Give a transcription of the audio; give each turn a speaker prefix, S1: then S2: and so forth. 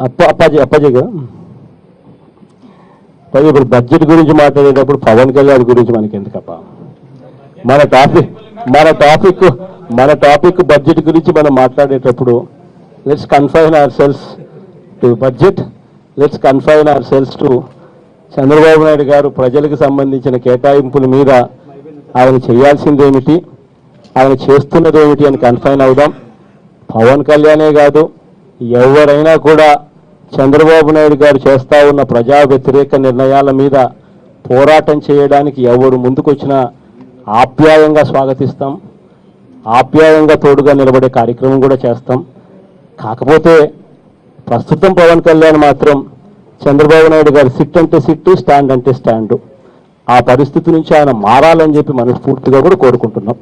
S1: అప్ప అప్పాజీ అప్పాజీ గారు. ఇప్పుడు బడ్జెట్ గురించి మాట్లాడేటప్పుడు పవన్ కళ్యాణ్ గురించి మనకి ఎందుకప్ప మన టాపిక్ మన టాపిక్ మన టాపిక్ బడ్జెట్ గురించి మనం మాట్లాడేటప్పుడు let's confine ourselves to budget let's confine ourselves to Chandrababu Naidu garu ప్రజలకు సంబంధించిన కేటాయింపుల మీద ఆయన చేయాల్సిందేమిటి? ఆయన చేస్తున్నదేమిటి అని కన్ఫైన్ అవుదాం. పవన్ కళ్యాణే కాదు ఎవరైనా కూడా చంద్రబాబు నాయుడు గారు చేస్తా ఉన్న ప్రజా వ్యతిరేక నిర్ణయాల మీద పోరాటం చేయడానికి ఎవరు ముందుకొచ్చినా ఆప్యాయంగా స్వాగతిస్తాం. ఆప్యాయంగా తోడుగా నిలబడే కార్యక్రమం కూడా చేస్తాం. కాకపోతే ప్రస్తుతం పవన్ కళ్యాణ్ మాత్రం చంద్రబాబు నాయుడు గారు సిట్ అంటే సిట్టు స్టాండ్ అంటే స్టాండు ఆ పరిస్థితి నుంచి ఆయన మారాలని చెప్పి మనస్ఫూర్తిగా కూడా కోరుకుంటున్నాం.